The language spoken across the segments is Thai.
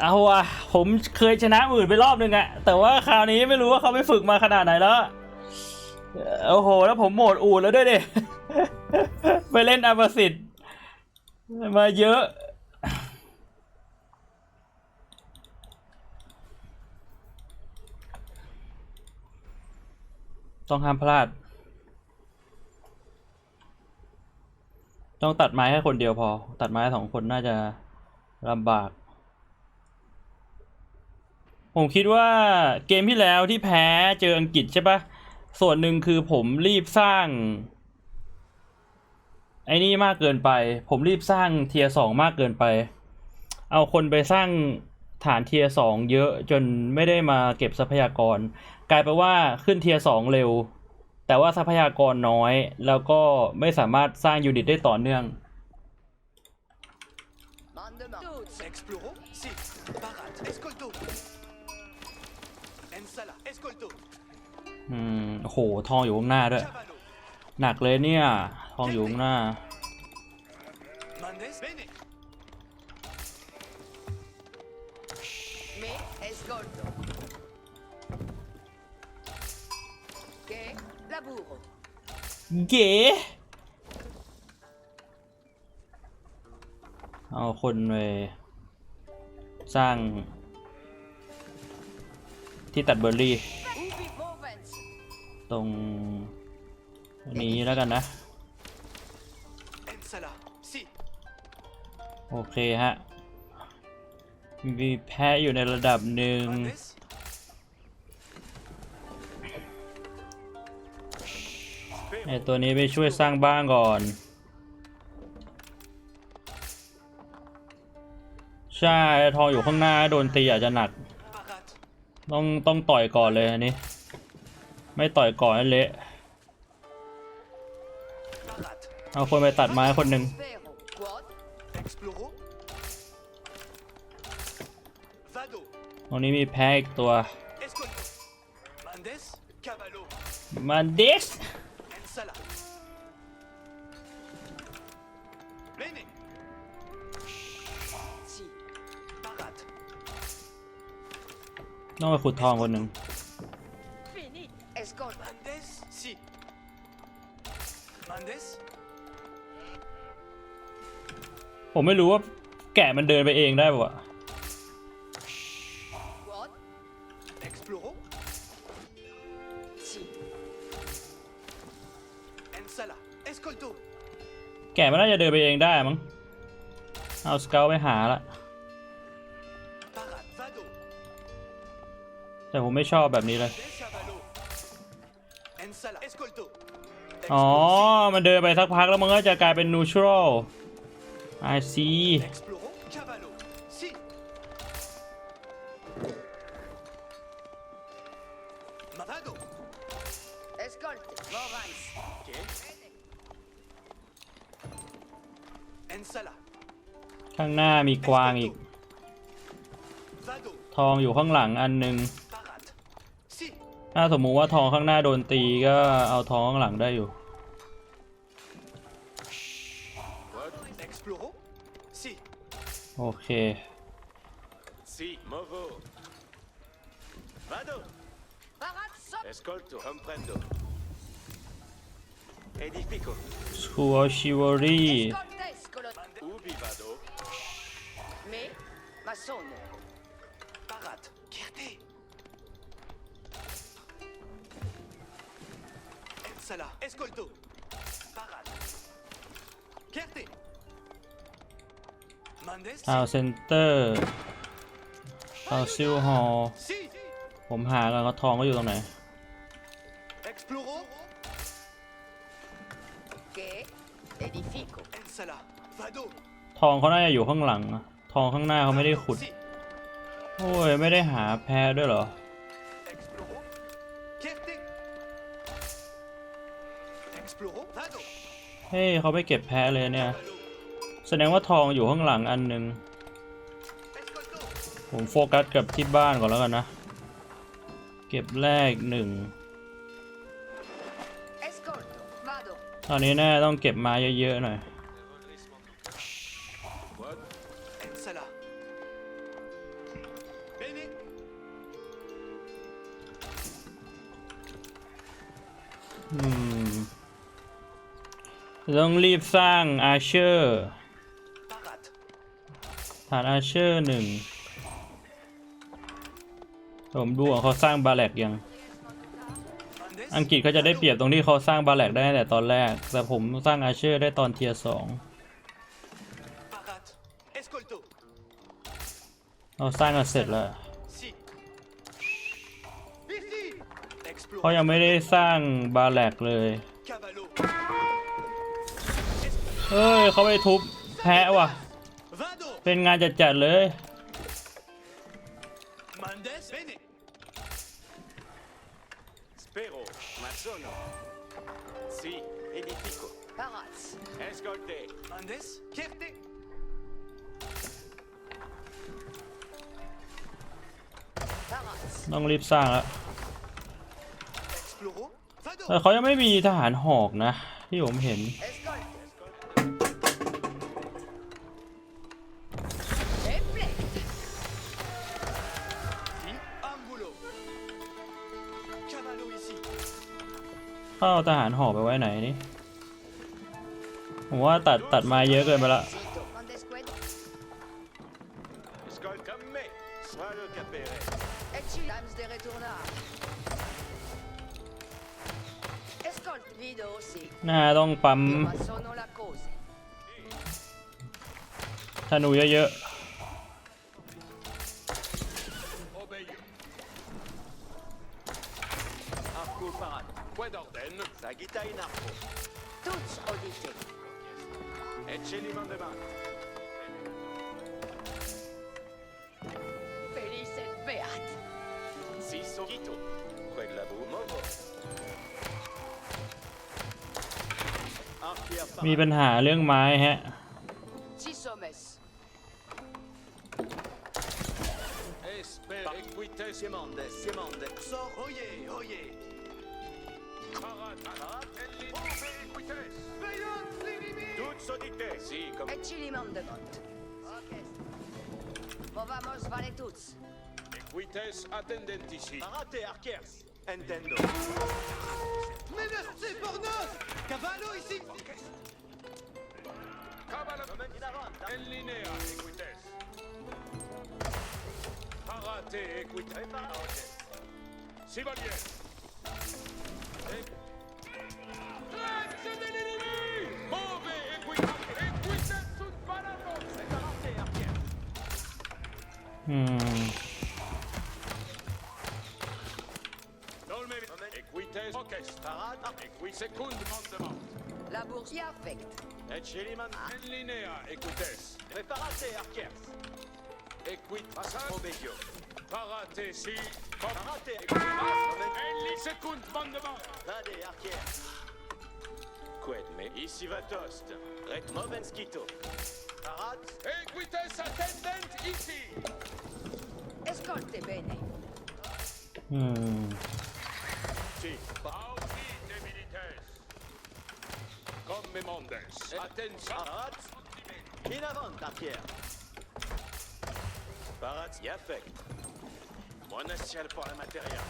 เอาว่ะผมเคยชนะหมื่นไปรอบนึงอะแต่ว่าคราวนี้ไม่รู้ว่าเขาไปฝึกมาขนาดไหนแล้วโอ้โห แล้วผมโหมดอูดแล้วด้วยดิไปเล่นอาบาสิตมาเยอะ ต้องห้ามพลาด ต้องตัดไม้ให้คนเดียวพอ ตัดไม้สองคนน่าจะลำบาก ผมคิดว่าเกมที่แล้วที่แพ้เจออังกฤษใช่ปะส่วนหนึ่งคือผมรีบสร้าง ไอ้นี่มากเกินไป ผมรีบสร้างเทียสองมากเกินไป เอาคนไปสร้างฐานเทียสองเยอะจนไม่ได้มาเก็บทรัพยากร กลายเป็นว่าขึ้นเทียสองเร็ว แต่ว่าทรัพยากรน้อย แล้วก็ไม่สามารถสร้างยูนิตได้ต่อเนื่อง Mandement. อืมโอ้โห ทองอยู่ข้างหน้าด้วย หนักเลยเนี่ย ทองอยู่ข้างหน้า เก๋เอาคนไปสร้างที่ตัดเบอร์รี่ ตรงนี้แล้วกันนะ โอเคฮะ มีแพ้อยู่ในระดับหนึ่งไอตัวนี้ไปช่วยสร้างบ้านก่อน ใช่ทองอยู่ข้างหน้าโดนตีอาจจะหนัก ต้องต้องต่อยก่อนเลยอันนี้ ไม่ต่อยก่อนนั่เละ เอาคนไปตัดไม้คนหนึ่งตรงนี้มีแพ้อีกตัว มันเดสต้องไปขุดทองคนหนึ่ง si. Mandes, ผมไม่รู้ว่าแกะมันเดินไปเองได้ป่ะ Quod. exploro. Si. Ensala, escolto. แกะมันน่าจะเดินไปเองได้มั้ง เอาสเกลไปหาละ Parate, vado. แต่ผมไม่ชอบแบบนี้เลย Des อ๋อ มันเดินไปสักพักแล้วมันก็จะกลายเป็น neutral I see ข้างหน้ามีกวางอีก ทองอยู่ข้างหลังอันหนึง Parate. Si. ถ้าสมมุติว่าทองข้างหน้าโดนตีก็เอาทองข้างหลังได้อยู่ โอเค Si, movo. Vado. Parat sop. Escolto, comprendo. Edifico. School of Chivalry Escolte. Scolo. Ubi vado? Me. Mason. Parate. Chierte. Ensala, escolto. Parate. Chierte. Mandes. ทาวเซ็นเตอร์ทาวซิลฮอล Si. ผมหากันว่าทองก็อยู่ตรงไหน Exploro. Che edifico. Ensala. Vado. ทองเขาน่าจะอยู่ข้างหลังอะทองข้างหน้าเขาไม่ได้ขุด Si. โอ้ย ไม่ได้หาแพ้ด้วยเหรอ Exploro. Chierte. Exploro. Vado. เฮ้ยเขาไม่เก็บแพ้เลยเนี่ย Cavallo. แสดงว่าทองอยู่ข้างหลังอันหนึ่งผมโฟกัสกับที่บ้านก่อนแล้วกันนะ เก็บแรกหนึ่งตอนนี้แน่ต้องเก็บมาเยอะๆหน่อยต้องรีบสร้างอาเชอร์ ฐานอาเชอร์หนึ่งผมดูว่าเขาสร้างบาแลกยัง อังกฤษเขาจะได้เปรียบตรงที่เขาสร้างบาแลกได้แต่ตอนแรก แต่ผมสร้างอาเชอร์ได้ตอนเทียร์สองเราสร้างกันเสร็จแล้วเขายังไม่ได้สร้างบาแลกเลยเฮ้ยเขาไปทุบแพะว่ะ เป็นงานจัดๆเลยต้องรีบสร้างแล้วแต่เขายังไม่มีทหารหอกนะ ที่ผมเห็น เข้าทหารห่อไปไว้ไหนนี่ ผมว่าตัดตัดมาเยอะเกินไปละ น่าต้องปั๊มธนูเยอะๆ Sagitta in arco. Tous audite. Et chez les mandements. Felice et beat. Si, Sogito. Quel lavoro. Movo. Arpier ๆมีปัญหาเรื่องไม้ฮะ Ci sommes. Esper. Equites. Siemandes. Siemandes. Sors. Oye. Oye. Equites. Toutes sodites. Si, comme Et ci li mandemont. Ok. Movamos vale tuts. equites attendentici. Parate archers. Entendo. Menacé por nos. Cavallo ici. Cavallo. En linea equites. Parate equites. Chevalier. Trezze La bourse affecte. Et Cheliman. En linea. Preparate archers. Equit. Passat. Obegio. Parate si. Parate mandement. Vade me. Ici va movenskito. Parate. Equites attendent ici. Escolte bene. อืม Si. Audite milites. Come mondes. Attention. Parate. In avant archers. Parat, y affect. Monastial pour la materia.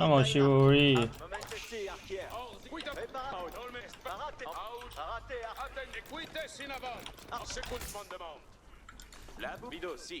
ต้องเอาชิวรี่ Momentesi archers. Quita. Preparate. Dolme. Parate. Out. Parate archers. Attend. Equites in avant. Secund mandement. La bido si.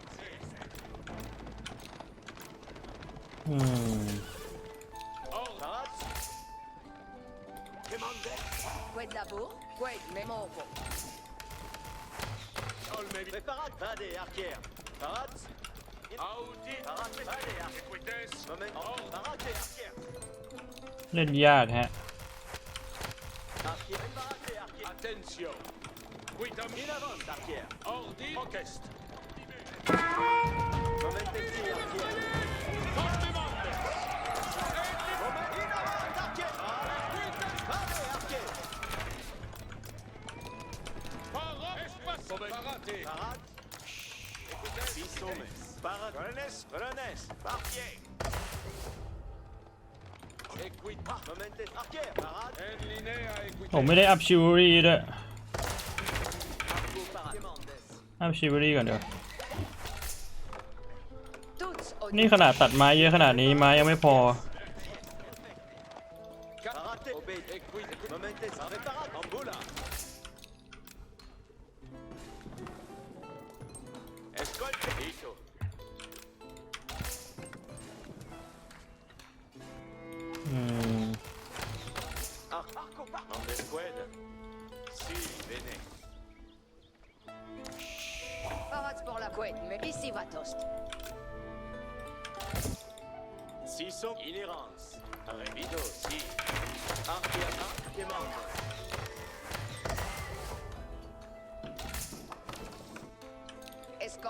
อืม Ordine. Parate. Demande. Qued labor. Qued me movo. Dolme. Preparate. Vade archers. Parate. Audi. Parate. Vade archers. Equites. Moment. Ordine. Parate archers. เล่นยากฮะ Archers. Preparate archers. Attention. Quitam. In avant archers. Ordine. Orchestre. Momentesi archers. Dolme mondes. Moment. In Parate. Parate. Écoutez. Parate. Colonnes. Colonnes. Partier. Equit. Momente. Arquer. Parate. En linea equite. ผมไม่ได้อัพชิวรีด้วย parate. อัพชิวรีก่อนเดี๋ยว Tous au นี่ขนาดตัดไม้เยอะขนาดนี้ไม้ยังไม่พอ Parate. Obey. Equit. Momente. Reparate. Ambula. Non desqued. Si, bene. parade pour la couette, mais ici va toast. Si sont inhérence.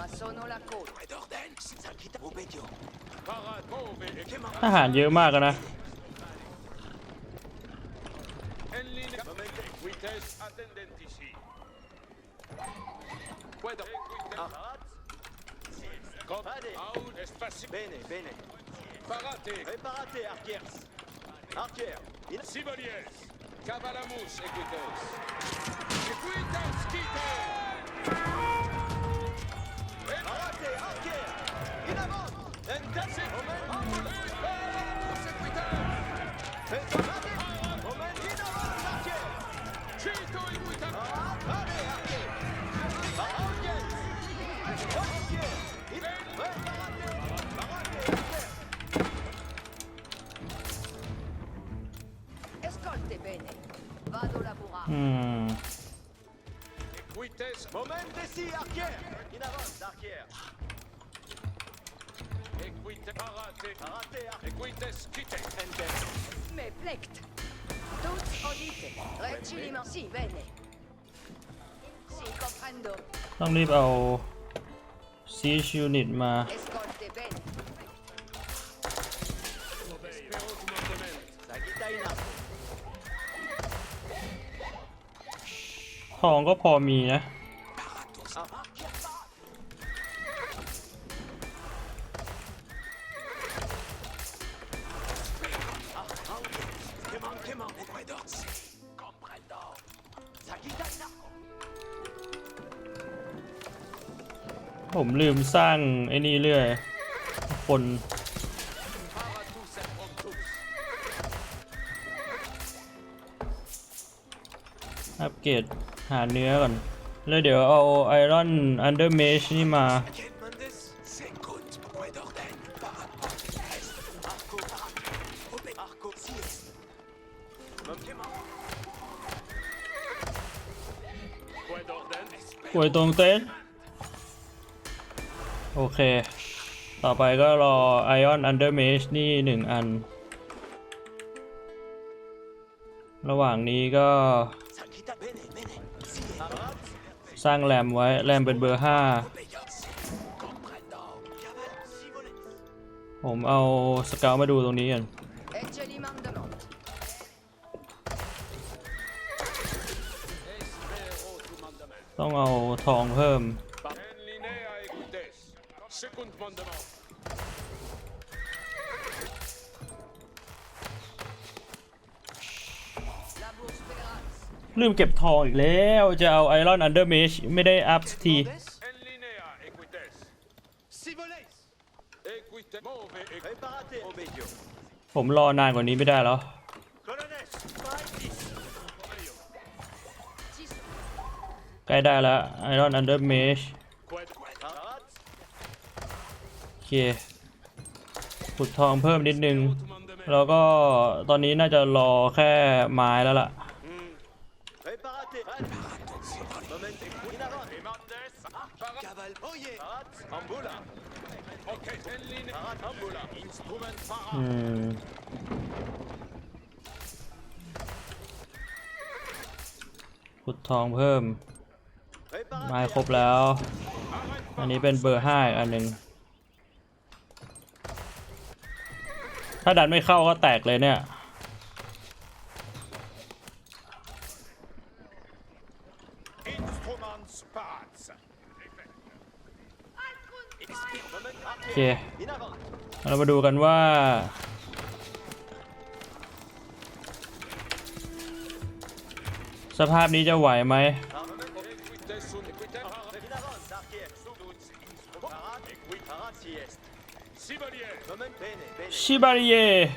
ma sono la coda. Ed orden. Salvita. Obedio. Parate. Ove. E che ทหารเยอะมากอะนะ En linea. Momente. Equites attendentici. Puedo. Parate. Compade. Aud. Espaci. Bene, bene. Parate. Reparate, arquiers. Arquier. In... Siboliers. Cavalamus, equites. Equites, quite. Parate, arquier. Equites. Momente si, arquier. In avant, arquier. Equite. Parate. Parate, arquier. Equites, quite. Enter. Me plect. Tous audite. E ce li man- Sì, bene. Sì, comprendo. ต้องรีบเอา siege unit มา Escolte bene. Spero comandament. Sagita in atto. ทองก็พอมีนะ ผมลืมสร้างไอ้นี่เรื่อย คนอัปเกรดหาเนื้อก่อน แล้วเดี๋ยวเอาไอรอนอันเดอร์เมชนี่มา Mendes, secund, quid โอเค ต่อไปก็รอไอออนอันเดอร์เมชนี่หนึ่งอัน ระหว่างนี้ก็ สร้างแรมไว้ แรมเป็นเบอร์ห้าผมเอาสเกลมาดูตรงนี้ก่อนต้องเอาทองเพิ่ม secund mandament. La bourse Pérance. ลืมเก็บทองอีกแล้ว จะเอา Iron Under Mage ไม่ได้อัพสักที En linea equites. Si voles. Equite, move, equite. Reparate, obedio. ผมรอนานกว่านี้ไม่ได้แล้ว Colonnes, partis. Ci sono. ใกล้ได้แล้ว Iron Under Mage Quid เคขุดทองเพิ่มนิดนึง แล้วก็ตอนนี้น่าจะรอแค่ไม้แล้วล่ะขุดทองเพิ่ม ไม้ครบแล้ว อันนี้เป็นเบอร์ห้าอันหนึ่ง ถ้าดันไม่เข้าก็แตกเลยเนี่ย โอเค เรามาดูกันว่า สภาพนี้จะไหวไหม Chevalier.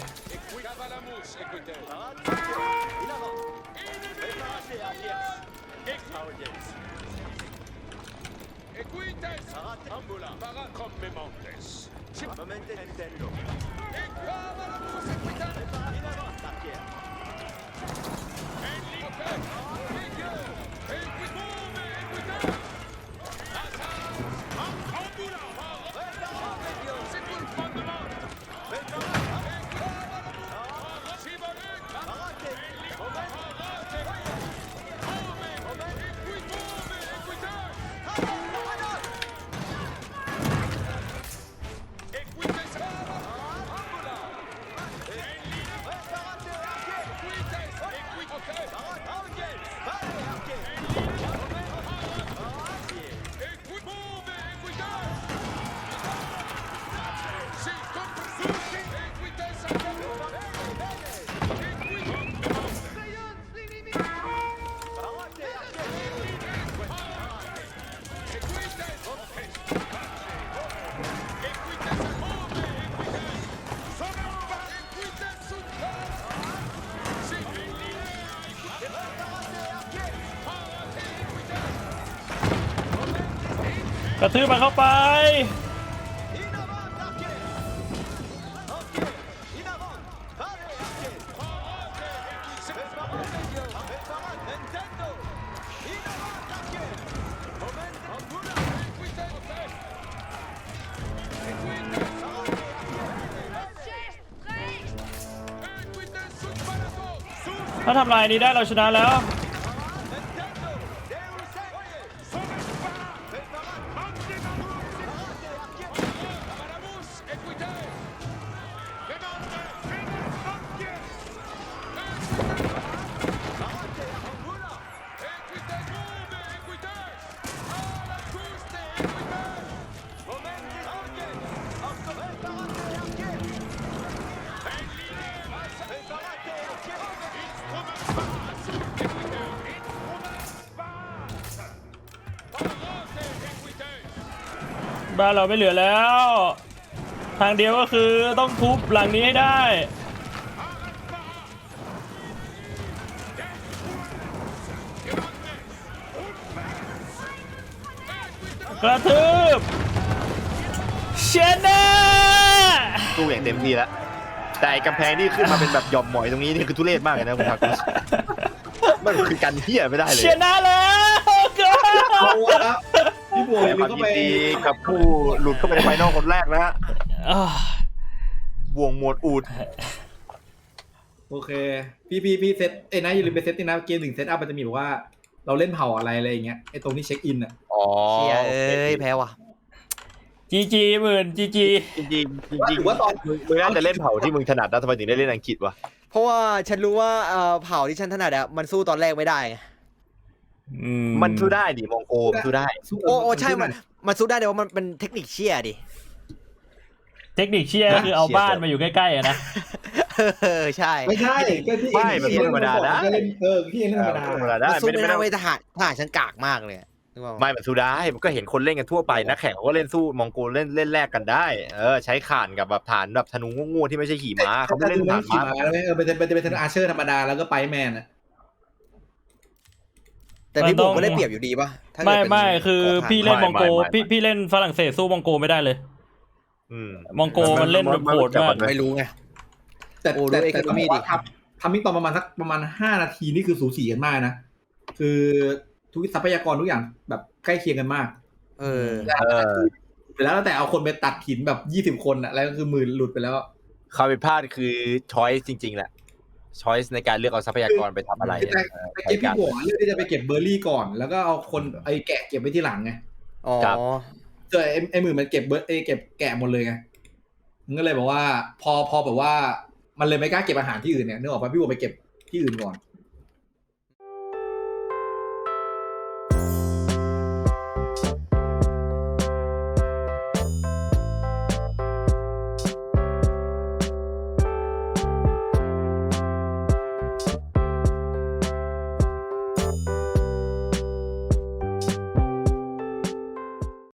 ทืบมันเข้าไปถ้าทำลายนี้ได้เราชนะแล้ว บ้านเราไม่เหลือแล้ว ทางเดียวก็คือต้องทุบหลังนี้ให้ได้กระทืบชนะสู้อย่างเต็มที่แล้วแต่ไอ้กำแพงที่ขึ้นมาเป็นแบบหย่อมหมอยตรงนี้นี่คือทุเรศมากเลยนะคุณทักษ์มันคือกันเฮียไม่ได้เลยชนะแล้วก็เอาละพี่ บัวแสอดย่างงลืความมเข้ายิไปนดีกับผู้หลุดเข้าไปในไฟนอลคนแรกนะฮะอ่าบวงหมวดอูดโอเค พี่พี่พี่เซตเอ้ยนะอย่าลืมไปเซตนี่นะเกมหนึ่งเซตอัพมันจะมีแบบว่า เราเล่นเผ่าอะไรอะไรอย่างเงี้ยไอ้ตรงที่เช็คอินอะอ๋อเชียเอ้ยแพ้ว่ะจีจีหมื่นจีจีจริงจริงๆจริงๆมึงมึงน่าจะเล่นเผ่าที่มึงถนัดนะทำไมถึงได้เล่นอังกฤษวะเพราะว่าฉันรู้ว่าเอ่อเผ่าที่ฉันถนัดอะมันสู้ตอนแรกไม่ได้ไง อืมันสู้ได้ดิมองโกมันสู้ได้โอ้โอ้ใช่มันมันสู้ได้แต่ว่ามันเป็นเทคนิคเชี่ยดิ เทคนิคเชียร์ก็คือเอาบ้านมาอยู่ใกล้ๆอะนะ เออใช่ ไม่ใช่ก็ที่ไม่มันที่ธรรมดานะก็เล่นเออพี่เล่นธรรมดาธรรมดาได้มันสู้ไม่ได้ไม่ไม่ได้ต้องเว้ยทหารทหารฉันกากมากเลยอะนึกว่าไม่มันสู้ได้มันก็เห็นคนเล่นกันทั่วไปนักแข่งเขาก็เล่นสู้มองโกเล่นเล่นแลกกันได้ เออ ใช้ข่านกับแบบฐานแบบธนูโง่ๆที่ไม่ใช่ขี่ม้าเขาไม่เล่นถ้ฐานขี่ม้าม้าแล้วเออเป็นเป็นเป็นอาร์เชอร์ธรรมดาแล้วก็ไปแมนอะ แต่พี่มันต้บุ๋องมก็ได้เปรียบอยู่ดีป่ะถ้าเกิดไม่เป็นไม่คือขงทหารพี่เล่นมองโกพี่พี่เล่นฝรั่งเศสสู้มองโกไม่ได้เลย อืม มองโกมันเล่นแบบโหดมาก ไม่รู้ไง แต่โอ้ดูแต่แต่ economy ต้องบอกว่าดิ ครับทำมิ่งตอนประมาณสักประมาณห้านาทีนี่คือสูสีกันมากนะ คือทุกทรัพยากรทุกอย่างแบบใกล้เคียงกันมาก เออ เออไปแล้วแต่เอาคนไปตัดหินแบบยี่สิบ20 คนอะแล้วก็คือหมื่นหลุดไปแล้ว ความผิดพลาดคือช้อยส์จริง ๆ แหละ ช้อยส์ในการเลือกเอาทรัพยากรไปทำอะไรคือแต่เออไปเก็บพี่หัวเลือกที่จะไปเก็บเบอร์รี่ก่อน แล้วก็เอาคนไอ้แกะเก็บไว้ที่หลังไงอ๋อครับเจอไอ้ไอ้หมื่นมันเก็บเบอร์ไอ้เก็บแกะหมดเลยไงมันก็เลยบอกว่า พอพอแบบว่า มันเลยไม่กล้าเก็บอาหารที่อื่นเนี่ยนึกออกปะพี่หัวไปเก็บที่อื่นก่อน